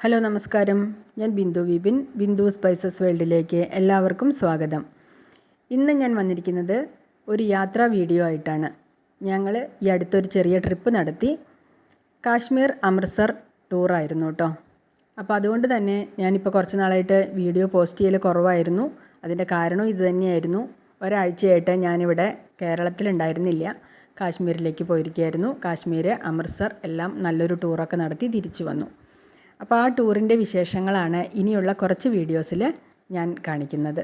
Hello നമസ്കാരം. ഞാൻ Bindu Vipin Bindu spices വേൾഡിലേക്ക് എല്ലാവർക്കും സ്വാഗതം. ഇന്ന് ഞാൻ വന്നിരിക്കുന്നത് ഒരു യാത്രാ വീഡിയോ ആയിട്ടാണ്. ഞങ്ങൾ ഈ അടുത്തൊരു ചെറിയ ട്രിപ്പ് നടത്തി. കാശ്മീർ അമൃത്സർ ടൂറായിരുന്നു കേട്ടോ അപ്പോൾ അതുകൊണ്ട് തന്നെ ഞാനിപ്പോൾ കുറച്ച് നാളായിട്ട് വീഡിയോ പോസ്റ്റ് ചെയ്യൽ കുറവായിരുന്നു. അതിന്റെ കാരണം ഇത് തന്നെയായിരുന്നു. ഒരാഴ്ചയായിട്ട് ഞാനിവിടെ കേരളത്തിലുണ്ടായിരുന്നില്ല. കാശ്മീരിലേക്ക് പോയിരിക്കുകയായിരുന്നു കാശ്മീർ അമൃത്സർ എല്ലാം നല്ലൊരു ടൂറൊക്കെ നടത്തി തിരിച്ചു വന്നു. അപ്പോൾ ആ ടൂറിന്റെ വിശേഷങ്ങളാണ് ഇനിയുള്ള കുറച്ച് വീഡിയോസിൽ ഞാൻ കാണിക്കുന്നത്.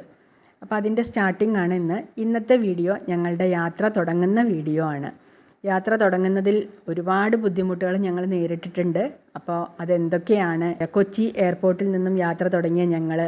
അപ്പോൾ അതിന്റെ സ്റ്റാർട്ടിംഗ് ആണ് ഇന്ന്. ഇന്നത്തെ വീഡിയോ ഞങ്ങളുടെ യാത്ര തുടങ്ങുന്ന വീഡിയോ ആണ്. യാത്ര തുടങ്ങുന്നതിൽ ഒരുപാട് ബുദ്ധിമുട്ടുകൾ ഞങ്ങൾ നേരിട്ടിട്ടുണ്ട്. അപ്പോൾ അതെന്തൊക്കെയാണ്? കൊച്ചി എയർപോർട്ടിൽ നിന്നും യാത്ര തുടങ്ങിയ ഞങ്ങൾ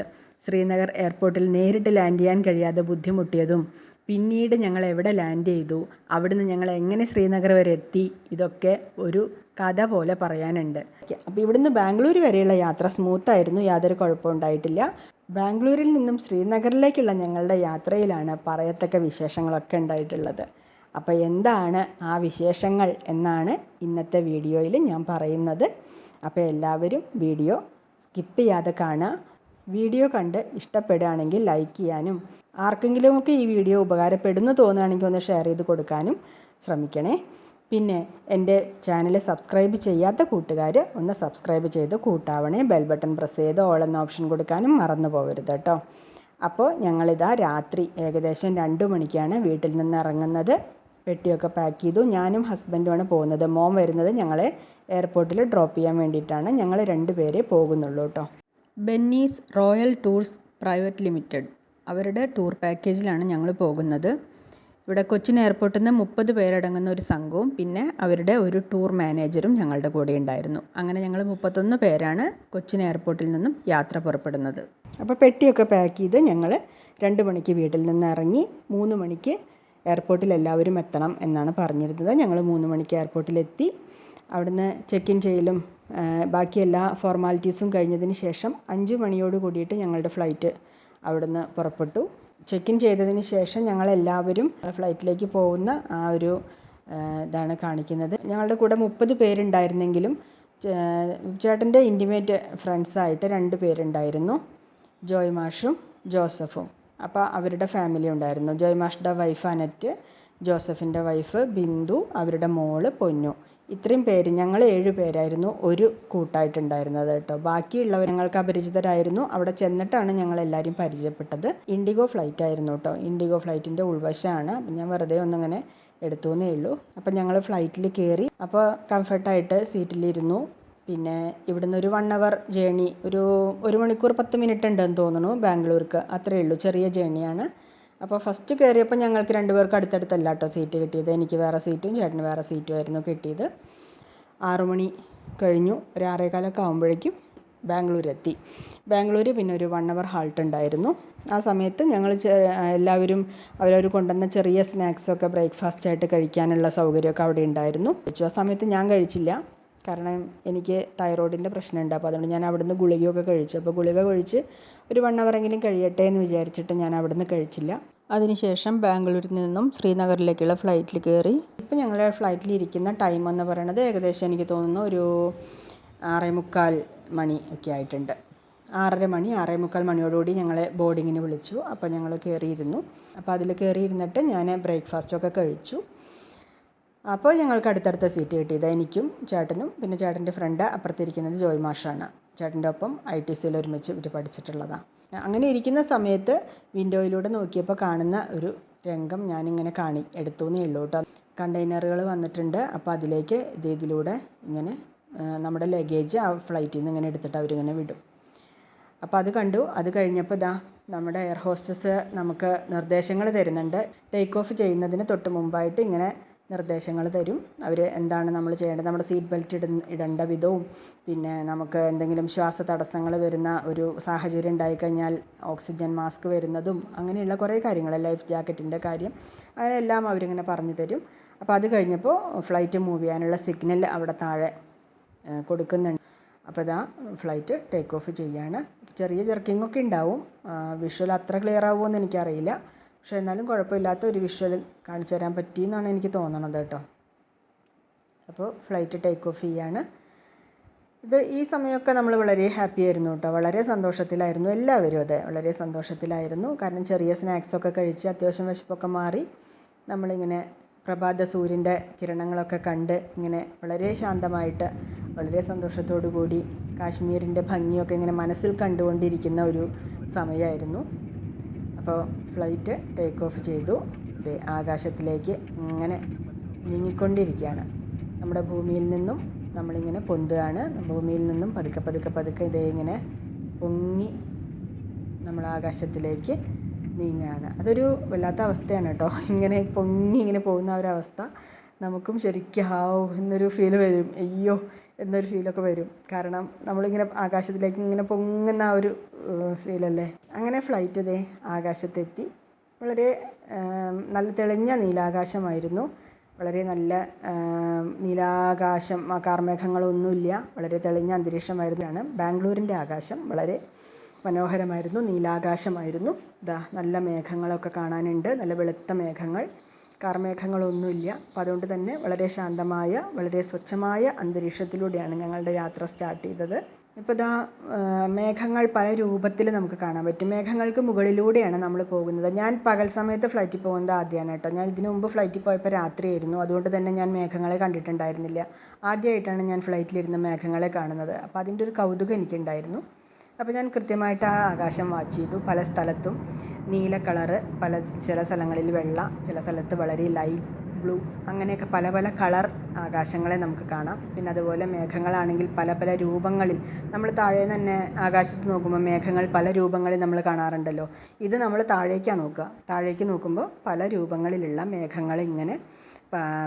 ശ്രീനഗർ എയർപോർട്ടിൽ നേരിട്ട് ലാൻഡ് ചെയ്യാൻ കഴിയാതെ ബുദ്ധിമുട്ടിയതും പിന്നീട് ഞങ്ങൾ എവിടെ ലാൻഡ് ചെയ്തു അവിടുന്ന് ഞങ്ങൾ എങ്ങനെ ശ്രീനഗർ വരെ എത്തി ഇതൊക്കെ ഒരു കഥ പോലെ പറയാനുണ്ട്. അപ്പോൾ ഇവിടുന്ന് ബാംഗ്ലൂർ വരെയുള്ള യാത്ര സ്മൂത്തായിരുന്നു യാതൊരു കുഴപ്പമുണ്ടായിട്ടില്ല ബാംഗ്ലൂരിൽ നിന്നും ശ്രീനഗറിലേക്കുള്ള ഞങ്ങളുടെ യാത്രയിലാണ് പറയത്തക്ക വിശേഷങ്ങളൊക്കെ ഉണ്ടായിട്ടുള്ളത്. അപ്പോൾ എന്താണ് ആ വിശേഷങ്ങൾ എന്നാണ് ഇന്നത്തെ വീഡിയോയിൽ ഞാൻ പറയുന്നത്. അപ്പോൾ എല്ലാവരും വീഡിയോ സ്കിപ്പ് ചെയ്യാതെ കാണുക. വീഡിയോ കണ്ട് ഇഷ്ടപ്പെടുകയാണെങ്കിൽ ലൈക്ക് ചെയ്യാനും ആർക്കെങ്കിലുമൊക്കെ ഈ വീഡിയോ ഉപകാരപ്പെടുന്നു തോന്നുകയാണെങ്കിൽ ഒന്ന് ഷെയർ ചെയ്ത് കൊടുക്കാനും ശ്രമിക്കണേ. പിന്നെ എന്റെ ചാനൽ സബ്സ്ക്രൈബ് ചെയ്യാത്ത കൂട്ടുകാർ ഒന്ന് സബ്സ്ക്രൈബ് ചെയ്ത് കൂട്ടാവണേ. ബെൽ ബട്ടൺ പ്രസ് ചെയ്ത് ഓൾ എന്ന ഓപ്ഷൻ കൊടുക്കാനും മറന്നു പോകരുത് കേട്ടോ. അപ്പോൾ ഞങ്ങളിതാ രാത്രി ഏകദേശം രണ്ട് മണിക്കാണ് വീട്ടിൽ നിന്ന് ഇറങ്ങുന്നത്. പെട്ടിയൊക്കെ പാക്ക് ചെയ്തു. ഞാനും ഹസ്ബൻഡുമാണ് പോകുന്നത്. മോം വരുന്നത് ഞങ്ങളെ എയർപോർട്ടിൽ ഡ്രോപ്പ് ചെയ്യാൻ വേണ്ടിയിട്ടാണ്. ഞങ്ങൾ രണ്ടുപേരെ പോകുന്നുള്ളൂ കേട്ടോ. Benny's royal tours private limited. അവരുടെ ടൂർ പാക്കേജിലാണ് ഞങ്ങൾ പോകുന്നത്. ഇവിടെ കൊച്ചിൻ എയർപോർട്ടിൽ നിന്ന് മുപ്പത് പേരടങ്ങുന്ന ഒരു സംഘവും പിന്നെ അവരുടെ ഒരു ടൂർ മാനേജറും ഞങ്ങളുടെ കൂടെ ഉണ്ടായിരുന്നു. അങ്ങനെ ഞങ്ങൾ മുപ്പത്തൊന്ന് പേരാണ് കൊച്ചിൻ എയർപോർട്ടിൽ നിന്നും യാത്ര പുറപ്പെടുന്നത്. അപ്പോൾ പെട്ടിയൊക്കെ പാക്ക് ചെയ്ത് ഞങ്ങൾ രണ്ട് മണിക്ക് വീട്ടിൽ നിന്ന് ഇറങ്ങി മൂന്ന് മണിക്ക് എയർപോർട്ടിൽ എല്ലാവരും എത്തണം എന്നാണ് പറഞ്ഞിരുന്നത്. ഞങ്ങൾ മൂന്ന് മണിക്ക് എയർപോർട്ടിലെത്തി. അവിടുന്ന് ചെക്ക് ഇൻ ചെയ്യലും ബാക്കി എല്ലാ ഫോർമാലിറ്റീസും കഴിഞ്ഞതിന് ശേഷം അഞ്ച് മണിയോട് കൂടിയിട്ട് ഞങ്ങളുടെ ഫ്ലൈറ്റ് അവിടുന്ന് പുറപ്പെട്ടു. ചെക്ക് ഇൻ ചെയ്തതിന് ശേഷം ഞങ്ങളെല്ലാവരും ഫ്ലൈറ്റിലേക്ക് പോകുന്ന ആ ഒരു ഇതാണ് കാണിക്കുന്നത്. ഞങ്ങളുടെ കൂടെ മുപ്പത് പേരുണ്ടായിരുന്നെങ്കിലും ചേട്ടന്റെ ഇന്റിമേറ്റ് ഫ്രണ്ട്സായിട്ട് രണ്ട് പേരുണ്ടായിരുന്നു. ജോയ് മാഷും ജോസഫും. അപ്പോൾ അവരുടെ ഫാമിലി ഉണ്ടായിരുന്നു. ജോയ് മാഷിന്റെ വൈഫ് അനറ്റ് ജോസഫിന്റെ വൈഫ് ബിന്ദു അവരുടെ മോൾ പൊന്നു. ഇത്രയും പേര് ഞങ്ങൾ ഏഴ് പേരായിരുന്നു ഒരു കൂട്ടായിട്ടുണ്ടായിരുന്നത് കേട്ടോ. ബാക്കിയുള്ളവർ ഞങ്ങൾക്ക് അപരിചിതരായിരുന്നു. അവിടെ ചെന്നിട്ടാണ് ഞങ്ങൾ എല്ലാവരും പരിചയപ്പെട്ടത്. ഇൻഡിഗോ ഫ്ലൈറ്റ് ആയിരുന്നു കേട്ടോ. ഇൻഡിഗോ ഫ്ലൈറ്റിന്റെ ഉൾവശമാണ്. ഞാൻ വെറുതെ ഒന്നിങ്ങനെ എടുത്തു എന്നേ ഉള്ളൂ. അപ്പം ഞങ്ങൾ ഫ്ലൈറ്റിൽ കയറി അപ്പോൾ കംഫർട്ടായിട്ട് സീറ്റിലിരുന്നു. പിന്നെ ഇവിടുന്ന് ഒരു വൺ അവർ ജേണി ഒരു ഒരു മണിക്കൂർ പത്ത് മിനിറ്റ് ഉണ്ടെന്ന് തോന്നുന്നു ബാംഗ്ലൂർക്ക്. അത്രയേ ഉള്ളൂ ചെറിയ ജേണിയാണ് അപ്പോൾ ഫസ്റ്റ് കയറിയപ്പോൾ ഞങ്ങൾക്ക് രണ്ടുപേർക്ക് അടുത്തടുത്തല്ല കേട്ടോ സീറ്റ് കിട്ടിയത്. എനിക്ക് വേറെ സീറ്റും ചേട്ടന് വേറെ സീറ്റും ആയിരുന്നു കിട്ടിയത്. ആറുമണി കഴിഞ്ഞു. ഒരു ആറേകാലൊക്കെ ആകുമ്പോഴേക്കും ബാംഗ്ലൂർ എത്തി ബാംഗ്ലൂർ പിന്നെ ഒരു വൺ അവർ ഹാൾട്ട് ഉണ്ടായിരുന്നു. ആ സമയത്ത് ഞങ്ങൾ എല്ലാവരും അവരവർ കൊണ്ടുവന്ന ചെറിയ സ്നാക്സൊക്കെ ബ്രേക്ക്ഫാസ്റ്റ് ആയിട്ട് കഴിക്കാനുള്ള സൗകര്യമൊക്കെ അവിടെ ഉണ്ടായിരുന്നു. ആ സമയത്ത് ഞാൻ കഴിച്ചില്ല. കാരണം എനിക്ക് തൈറോയിഡിന്റെ പ്രശ്നമുണ്ട്. അപ്പോൾ അതുകൊണ്ട് ഞാൻ അവിടുന്ന് ഗുളികയൊക്കെ കഴിച്ചു. അപ്പോൾ ഗുളിക കഴിച്ച് ഒരു വൺ അവറെങ്കിലും കഴിയട്ടെ എന്ന് വിചാരിച്ചിട്ട് ഞാൻ അവിടുന്ന് കഴിച്ചില്ല. അതിനുശേഷം ബാംഗ്ലൂരിൽ നിന്നും ശ്രീനഗറിലേക്കുള്ള ഫ്ലൈറ്റിൽ കയറി. ഇപ്പോൾ ഞങ്ങൾ ഫ്ലൈറ്റിൽ ഇരിക്കുന്ന ടൈം എന്ന് പറയുന്നത് ഏകദേശം എനിക്ക് തോന്നുന്നു ഒരു ആറേ മുക്കാൽ മണി ഒക്കെ ആയിട്ടുണ്ട്. ആറര മണി ആറേ മുക്കാൽ മണിയോടുകൂടി ഞങ്ങളെ ബോർഡിങ്ങിന് വിളിച്ചു. അപ്പോൾ ഞങ്ങൾ കയറിയിരുന്നു. അപ്പോൾ അതിൽ കയറിയിരുന്നിട്ട് ഞാൻ ബ്രേക്ക്ഫാസ്റ്റൊക്കെ കഴിച്ചു. അപ്പോൾ ഞങ്ങൾക്ക് അടുത്തടുത്ത സീറ്റ് കിട്ടിയത് എനിക്കും ചേട്ടനും പിന്നെ ചേട്ടന്റെ ഫ്രണ്ട് അപ്പുറത്തിരിക്കുന്നത് ജോയ് മാഷാണ്. ചേട്ടന്റെ ഒപ്പം ഐ ടി സിയിൽ ഒരുമിച്ച് ഇവർ പഠിച്ചിട്ടുള്ളതാണ് അങ്ങനെ ഇരിക്കുന്ന സമയത്ത് വിൻഡോയിലൂടെ നോക്കിയപ്പോൾ കാണുന്ന ഒരു രംഗം ഞാനിങ്ങനെ കാണി എടുത്തു എന്നേ ഉള്ളൂ കേട്ടോ. കണ്ടെയ്നറുകൾ വന്നിട്ടുണ്ട്. അപ്പോൾ അതിലേക്ക് ഇത് ഇതിലൂടെ ഇങ്ങനെ നമ്മുടെ ലഗേജ് ആ ഫ്ലൈറ്റിൽ നിന്ന് ഇങ്ങനെ എടുത്തിട്ട് അവരിങ്ങനെ വിടും. അപ്പോൾ അത് കണ്ടു. അത് കഴിഞ്ഞപ്പോൾ ഇതാ നമ്മുടെ എയർ ഹോസ്റ്റസ് നമുക്ക് നിർദ്ദേശങ്ങൾ തരുന്നുണ്ട്. ടേക്ക് ഓഫ് ചെയ്യുന്നതിന് തൊട്ട് മുമ്പായിട്ട് ഇങ്ങനെ നിർദ്ദേശങ്ങൾ തരും. അവർ എന്താണ് നമ്മൾ ചെയ്യേണ്ടത്? നമ്മുടെ സീറ്റ് ബെൽറ്റ് ഇട ഇടേണ്ട വിധവും പിന്നെ നമുക്ക് എന്തെങ്കിലും ശ്വാസ തടസ്സങ്ങൾ വരുന്ന ഒരു സാഹചര്യം ഉണ്ടായിക്കഴിഞ്ഞാൽ ഓക്സിജൻ മാസ്ക് വരുന്നതും അങ്ങനെയുള്ള കുറേ കാര്യങ്ങൾ ലൈഫ് ജാക്കറ്റിന്റെ കാര്യം അങ്ങനെ എല്ലാം അവരിങ്ങനെ പറഞ്ഞു തരും. അപ്പോൾ അത് കഴിഞ്ഞപ്പോൾ ഫ്ലൈറ്റ് മൂവ് ചെയ്യാനുള്ള സിഗ്നൽ അവിടെ താഴെ കൊടുക്കുന്നുണ്ട്. അപ്പോൾ ഇതാ ഫ്ലൈറ്റ് ടേക്ക് ഓഫ് ചെയ്യാണ്. ചെറിയ ജെർക്കിംഗ് ഒക്കെ ഉണ്ടാവും. വിഷ്വൽ അത്ര ക്ലിയർ ആവുമോ ആവുമെന്ന് എനിക്കറിയില്ല. പക്ഷേ എന്നാലും കുഴപ്പമില്ലാത്ത ഒരു വിഷ്വൽ കാണിച്ചു തരാൻ പറ്റിയെന്നാണ് എനിക്ക് തോന്നണത് കേട്ടോ. അപ്പോൾ ഫ്ലൈറ്റ് ടേക്ക് ഓഫ് ചെയ്യാണ്. ഇത് ഈ സമയമൊക്കെ നമ്മൾ വളരെ ഹാപ്പി ആയിരുന്നു കേട്ടോ. വളരെ സന്തോഷത്തിലായിരുന്നു എല്ലാവരും അതെ. വളരെ സന്തോഷത്തിലായിരുന്നു. കാരണം ചെറിയ സ്നാക്സൊക്കെ കഴിച്ച് അത്യാവശ്യം വിശപ്പൊക്കെ മാറി നമ്മളിങ്ങനെ പ്രഭാത സൂര്യന്റെ കിരണങ്ങളൊക്കെ കണ്ട് ഇങ്ങനെ വളരെ ശാന്തമായിട്ട് വളരെ സന്തോഷത്തോടു കൂടി കാശ്മീരിന്റെ ഭംഗിയൊക്കെ ഇങ്ങനെ മനസ്സിൽ കണ്ടുകൊണ്ടിരിക്കുന്ന ഒരു സമയമായിരുന്നു. അപ്പോൾ ഫ്ലൈറ്റ് ടേക്ക് ഓഫ് ചെയ്തു. ആകാശത്തിലേക്ക് ഇങ്ങനെ നീങ്ങിക്കൊണ്ടിരിക്കുകയാണ്. നമ്മുടെ ഭൂമിയിൽ നിന്നും നമ്മളിങ്ങനെ പൊന്തുകയാണ്. ഭൂമിയിൽ നിന്നും പതുക്കെ പതുക്കെ പതുക്കെ ഇതേ ഇങ്ങനെ പൊങ്ങി നമ്മൾ ആകാശത്തിലേക്ക് നീങ്ങുകയാണ്. അതൊരു വല്ലാത്ത അവസ്ഥയാണ് കേട്ടോ. ഇങ്ങനെ പൊങ്ങി ഇങ്ങനെ പോകുന്ന ഒരവസ്ഥ നമുക്കും ശരിക്കും ഹാവ് എന്നൊരു ഫീൽ വരും. അയ്യോ എന്നൊരു ഫീലൊക്കെ വരും. കാരണം നമ്മളിങ്ങനെ ആകാശത്തിലേക്ക് ഇങ്ങനെ പൊങ്ങുന്ന ആ ഒരു ഫീലല്ലേ? അങ്ങനെ ഫ്ലൈറ്റ് ഇതേ ആകാശത്തെത്തി. വളരെ നല്ല തെളിഞ്ഞ നീലാകാശമായിരുന്നു. വളരെ നല്ല നീലാകാശം കാർമേഘങ്ങളൊന്നുമില്ല. വളരെ തെളിഞ്ഞ അന്തരീക്ഷമായിരുന്നാണ് ബാംഗ്ലൂരിന്റെ ആകാശം വളരെ മനോഹരമായിരുന്നു. നീലാകാശമായിരുന്നു. ഇതാ നല്ല മേഘങ്ങളൊക്കെ കാണാനുണ്ട്. നല്ല വെളുത്ത മേഘങ്ങൾ. കാർമേഘങ്ങളൊന്നുമില്ല അപ്പം അതുകൊണ്ട് തന്നെ വളരെ ശാന്തമായ വളരെ സ്വച്ഛമായ അന്തരീക്ഷത്തിലൂടെയാണ് ഞങ്ങളുടെ യാത്ര സ്റ്റാർട്ട് ചെയ്തത്. ഇപ്പോൾ ഇതാ മേഘങ്ങൾ പല രൂപത്തിൽ നമുക്ക് കാണാൻ പറ്റും. മേഘങ്ങൾക്ക് മുകളിലൂടെയാണ് നമ്മൾ പോകുന്നത്. ഞാൻ പകൽ സമയത്ത് ഫ്ലൈറ്റിൽ പോകുന്നത് ആദ്യമാണ് കേട്ടോ. ഞാൻ ഇതിനു മുമ്പ് ഫ്ലൈറ്റിൽ പോയപ്പോൾ രാത്രിയായിരുന്നു. അതുകൊണ്ട് തന്നെ ഞാൻ മേഘങ്ങളെ കണ്ടിട്ടുണ്ടായിരുന്നില്ല. ആദ്യമായിട്ടാണ് ഞാൻ ഫ്ലൈറ്റിലിരുന്ന് മേഘങ്ങളെ കാണുന്നത്. അപ്പോൾ അതിന്റെ ഒരു കൗതുകം എനിക്കുണ്ടായിരുന്നു. അപ്പോൾ ഞാൻ കൃത്യമായിട്ട് ആ ആകാശം വാച്ച് ചെയ്തു. പല സ്ഥലത്തും നീല കളറ് പല ചില സ്ഥലങ്ങളിൽ വെള്ള ചില സ്ഥലത്ത് വളരെ ലൈറ്റ് ബ്ലൂ അങ്ങനെയൊക്കെ പല പല കളർ ആകാശങ്ങളെ നമുക്ക് കാണാം. പിന്നെ അതുപോലെ മേഘങ്ങളാണെങ്കിൽ പല പല രൂപങ്ങളിൽ നമ്മൾ താഴെ തന്നെ ആകാശത്ത് നോക്കുമ്പോൾ മേഘങ്ങൾ പല രൂപങ്ങളിൽ നമ്മൾ കാണാറുണ്ടല്ലോ. ഇത് നമ്മൾ താഴേക്കാണ് നോക്കുക. താഴേക്ക് നോക്കുമ്പോൾ പല രൂപങ്ങളിലുള്ള മേഘങ്ങൾ ഇങ്ങനെ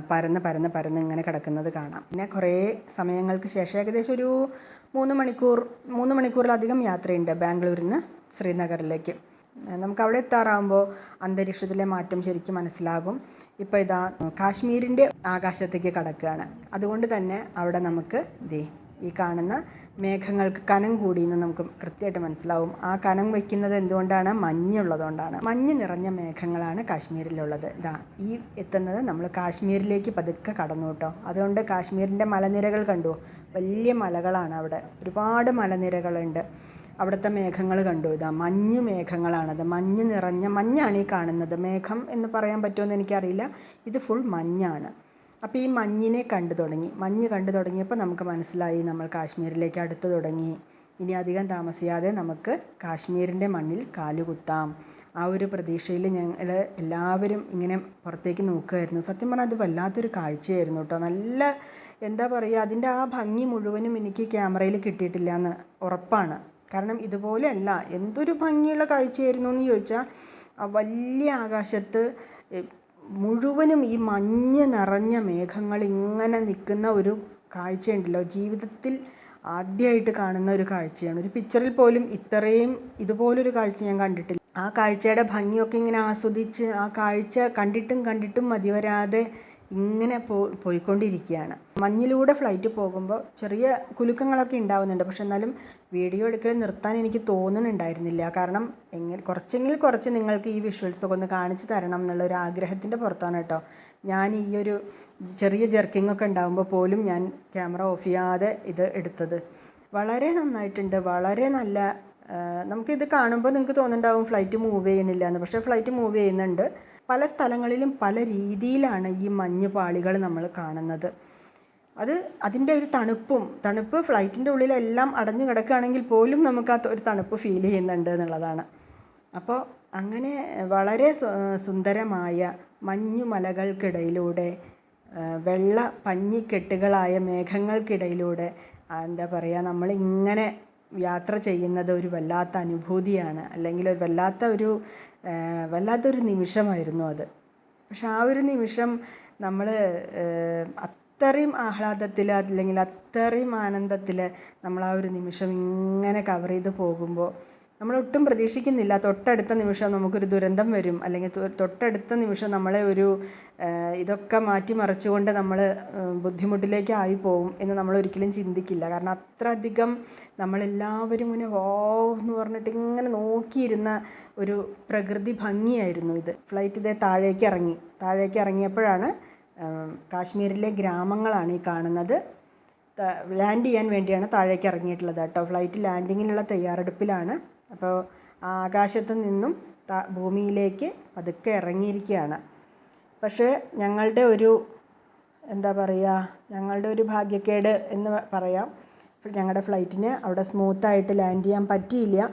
പരന്ന് പരന്ന് പരന്ന് ഇങ്ങനെ കിടക്കുന്നത് കാണാം. പിന്നെ കുറേ സമയങ്ങൾക്ക് ശേഷം ഏകദേശം ഒരു മൂന്ന് മണിക്കൂർ മൂന്ന് മണിക്കൂറിലധികം യാത്രയുണ്ട് ബാംഗ്ലൂരിൽ നിന്ന് ശ്രീനഗറിലേക്ക്. നമുക്ക് അവിടെ എത്താറാകുമ്പോൾ അന്തരീക്ഷത്തിലെ മാറ്റം ശരിക്കും മനസ്സിലാകും. ഇപ്പോൾ ഇതാ കാശ്മീരിന്റെ ആകാശത്തേക്ക് കടക്കുകയാണ്. അതുകൊണ്ട് തന്നെ അവിടെ നമുക്ക് ദേ ഈ കാണുന്ന മേഘങ്ങൾക്ക് കനം കൂടിയെന്ന് നമുക്ക് കൃത്യമായിട്ട് മനസ്സിലാവും. ആ കനം വയ്ക്കുന്നത് എന്തുകൊണ്ടാണ്? മഞ്ഞുള്ളതുകൊണ്ടാണ്. മഞ്ഞ് നിറഞ്ഞ മേഘങ്ങളാണ് കാശ്മീരിലുള്ളത്. ഇതാ ഈ എത്തുന്നത് നമ്മൾ കാശ്മീരിലേക്ക് പതുക്കെ കടന്നു കേട്ടോ. അതുകൊണ്ട് കാശ്മീരിന്റെ മലനിരകൾ കണ്ടു. വലിയ മലകളാണ് അവിടെ. ഒരുപാട് മലനിരകളുണ്ട്. അവിടുത്തെ മേഘങ്ങൾ കണ്ടു. ഇതാ മഞ്ഞ് മേഘങ്ങളാണത് മഞ്ഞ് നിറഞ്ഞ മഞ്ഞാണ് ഈ കാണുന്നത്. മേഘം എന്ന് പറയാൻ പറ്റുമെന്ന് എനിക്കറിയില്ല. ഇത് ഫുൾ മഞ്ഞാണ്. അപ്പോൾ ഈ മഞ്ഞിനെ കണ്ടു തുടങ്ങി. മഞ്ഞ് കണ്ടു തുടങ്ങിയപ്പോൾ നമുക്ക് മനസ്സിലായി നമ്മൾ കാശ്മീരിലേക്ക് അടുത്തു തുടങ്ങി. ഇനി അധികം താമസിയാതെ നമുക്ക് കാശ്മീരിന്റെ മണ്ണിൽ കാലുകുത്താം ആ ഒരു പ്രതീക്ഷയിൽ ഞങ്ങൾ എല്ലാവരും ഇങ്ങനെ പുറത്തേക്ക് നോക്കുമായിരുന്നു സത്യം പറഞ്ഞാൽ അത് വല്ലാത്തൊരു കാഴ്ചയായിരുന്നു കേട്ടോ. നല്ല എന്താ പറയുക അതിന്റെ ആ ഭംഗി മുഴുവനും എനിക്ക് ക്യാമറയിൽ കിട്ടിയിട്ടില്ല എന്ന് ഉറപ്പാണ്. കാരണം ഇതുപോലെയല്ല എന്തൊരു ഭംഗിയുള്ള കാഴ്ചയായിരുന്നു എന്ന് ചോദിച്ചാൽ വലിയ ആകാശത്ത് മുഴുവനും ഈ മഞ്ഞ് നിറഞ്ഞ മേഘങ്ങൾ ഇങ്ങനെ നിൽക്കുന്ന ഒരു കാഴ്ചയുണ്ടല്ലോ. ജീവിതത്തിൽ ആദ്യമായിട്ട് കാണുന്ന ഒരു കാഴ്ചയാണ്. ഒരു പിക്ചറിൽ പോലും ഇത്രയും ഇതുപോലൊരു കാഴ്ച ഞാൻ കണ്ടിട്ടില്ല. ആ കാഴ്ചയുടെ ഭംഗിയൊക്കെ ഇങ്ങനെ ആസ്വദിച്ച് ആ കാഴ്ച കണ്ടിട്ടും കണ്ടിട്ടും മതിവരാതെ ഇങ്ങനെ പോ പോയിക്കൊണ്ടിരിക്കുകയാണ്. മഞ്ഞിലൂടെ ഫ്ലൈറ്റ് പോകുമ്പോൾ ചെറിയ കുലുക്കങ്ങളൊക്കെ ഉണ്ടാവുന്നുണ്ട്. പക്ഷെ എന്നാലും വീഡിയോ എടുക്കൽ നിർത്താൻ എനിക്ക് തോന്നുന്നുണ്ടായിരുന്നില്ല. കാരണം എങ്ങനെ കുറച്ചെങ്കിൽ കുറച്ച് നിങ്ങൾക്ക് ഈ വിഷ്വൽസൊക്കെ ഒന്ന് കാണിച്ചു തരണം എന്നുള്ള ഒരു ആഗ്രഹത്തിന്റെ പുറത്താണ് കേട്ടോ. ഞാൻ ഈ ഒരു ചെറിയ ജെർക്കിംഗ് ഒക്കെ ഉണ്ടാകുമ്പോൾ പോലും ഞാൻ ക്യാമറ ഓഫ് ചെയ്യാതെ ഇത് എടുത്തത്. വളരെ നന്നായിട്ടുണ്ട്. വളരെ നല്ല നമുക്കിത് കാണുമ്പോൾ നിങ്ങൾക്ക് തോന്നുന്നുണ്ടാവും ഫ്ലൈറ്റ് മൂവ് ചെയ്യണില്ല എന്ന്. പക്ഷേ ഫ്ലൈറ്റ് മൂവ് ചെയ്യുന്നുണ്ട്. പല സ്ഥലങ്ങളിലും പല രീതിയിലാണ് ഈ മഞ്ഞ് പാളികൾ നമ്മൾ കാണുന്നത്. അത് അതിന്റെ ഒരു തണുപ്പും തണുപ്പ് ഫ്ലൈറ്റിന്റെ ഉള്ളിലെല്ലാം അടഞ്ഞു കിടക്കുകയാണെങ്കിൽ പോലും നമുക്ക് ആ ഒരു തണുപ്പ് ഫീൽ ചെയ്യുന്നുണ്ട് എന്നുള്ളതാണ്. അപ്പോൾ അങ്ങനെ വളരെ സുന്ദരമായ മഞ്ഞുമലകൾക്കിടയിലൂടെ വെള്ള പഞ്ഞിക്കെട്ടുകളായ മേഘങ്ങൾക്കിടയിലൂടെ എന്താ പറയുക നമ്മളിങ്ങനെ യാത്ര ചെയ്യുന്നത് ഒരു വല്ലാത്ത അനുഭൂതിയാണ് അല്ലെങ്കിൽ ഒരു വല്ലാത്ത ഒരു വല്ലാത്തൊരു നിമിഷമായിരുന്നു അത്. പക്ഷെ ആ ഒരു നിമിഷം നമ്മൾ അത്രയും ആഹ്ലാദത്തിൽ അല്ലെങ്കിൽ അത്രയും ആനന്ദത്തിൽ നമ്മൾ ആ ഒരു നിമിഷം ഇങ്ങനെ കവർ ചെയ്ത് പോകുമ്പോൾ നമ്മൾ ഒട്ടും പ്രതീക്ഷിക്കുന്നില്ല. തൊട്ടടുത്ത നിമിഷം നമുക്കൊരു ദുരന്തം വരും. അല്ലെങ്കിൽ തൊട്ടടുത്ത നിമിഷം നമ്മളെ ഒരു ഇതൊക്കെ മാറ്റിമറിച്ചുകൊണ്ട് നമ്മൾ ബുദ്ധിമുട്ടിലേക്ക് ആയി പോകും എന്ന് നമ്മൾ ഒരിക്കലും ചിന്തിക്കില്ല. കാരണം അത്ര അധികം നമ്മളെല്ലാവരും ഇങ്ങനെ വോ എന്ന് പറഞ്ഞിട്ട് ഇങ്ങനെ നോക്കിയിരുന്ന ഒരു പ്രകൃതി ഭംഗിയായിരുന്നു ഇത്. ഫ്ലൈറ്റ് ഇതേ താഴേക്ക് ഇറങ്ങി. താഴേക്ക് ഇറങ്ങിയപ്പോഴാണ് കാശ്മീരിലെ ഗ്രാമങ്ങളാണ് ഈ കാണുന്നത്. ലാൻഡ് ചെയ്യാൻ വേണ്ടിയാണ് താഴേക്ക് ഇറങ്ങിയിട്ടുള്ളത് കേട്ടോ. ഫ്ലൈറ്റ് ലാൻഡിങ്ങിനുള്ള തയ്യാറെടുപ്പിലാണ്. അപ്പോൾ ആകാശത്ത് നിന്നും ഭൂമിയിലേക്ക് പതുക്കെ ഇറങ്ങിയിരിക്കുകയാണ്. പക്ഷേ ഞങ്ങളുടെ ഒരു എന്താ പറയുക ഞങ്ങളുടെ ഒരു ഭാഗ്യക്കേട് എന്ന് പറയാം. ഞങ്ങളുടെ ഫ്ലൈറ്റിന് അവിടെ സ്മൂത്തായിട്ട് ലാൻഡ് ചെയ്യാൻ പറ്റിയില്ല.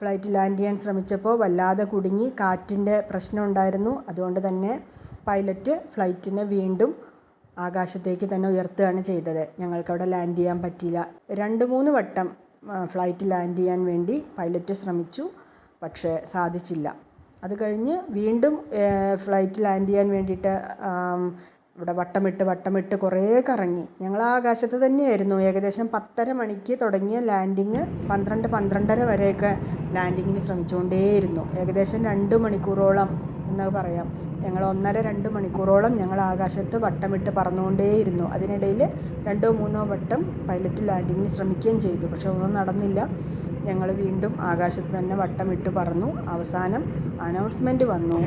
ഫ്ലൈറ്റ് ലാൻഡ് ചെയ്യാൻ ശ്രമിച്ചപ്പോൾ വല്ലാതെ കുടുങ്ങി കാറ്റിന്റെ പ്രശ്നം ഉണ്ടായിരുന്നു. അതുകൊണ്ട് തന്നെ പൈലറ്റ് ഫ്ലൈറ്റിനെ വീണ്ടും ആകാശത്തേക്ക് തന്നെ ഉയർത്തുകയാണ് ചെയ്തത്. ഞങ്ങൾക്കവിടെ ലാൻഡ് ചെയ്യാൻ പറ്റിയില്ല. രണ്ട് മൂന്ന് വട്ടം ഫ്ലൈറ്റ് ലാൻഡ് ചെയ്യാൻ വേണ്ടി പൈലറ്റ് ശ്രമിച്ചു പക്ഷേ സാധിച്ചില്ല. അത് കഴിഞ്ഞ് വീണ്ടും ഫ്ലൈറ്റ് ലാൻഡ് ചെയ്യാൻ വേണ്ടിയിട്ട് ഇവിടെ വട്ടമിട്ട് വട്ടമിട്ട് കുറേ കറങ്ങി. ഞങ്ങൾ ആകാശത്ത് തന്നെയായിരുന്നു. ഏകദേശം പത്തര മണിക്ക് തുടങ്ങിയ ലാൻഡിങ് പന്ത്രണ്ട് പന്ത്രണ്ടര വരെയൊക്കെ ലാൻഡിങ്ങിന് ശ്രമിച്ചുകൊണ്ടേയിരുന്നു. ഏകദേശം രണ്ട് മണിക്കൂറോളം എന്ന് പറയാം. ഞങ്ങൾ ഒന്നര രണ്ട് മണിക്കൂറോളം ഞങ്ങൾ ആകാശത്ത് വട്ടമിട്ട് പറന്നുകൊണ്ടേയിരുന്നു. അതിനിടയിൽ രണ്ടോ മൂന്നോ വട്ടം പൈലറ്റ് ലാൻഡിങ്ങിന് ശ്രമിക്കുകയും ചെയ്തു. പക്ഷേ ഒന്നും നടന്നില്ല. ഞങ്ങൾ വീണ്ടും ആകാശത്ത് തന്നെ വട്ടമിട്ട് പറഞ്ഞു അവസാനം അനൗൺസ്മെന്റ് വന്നു.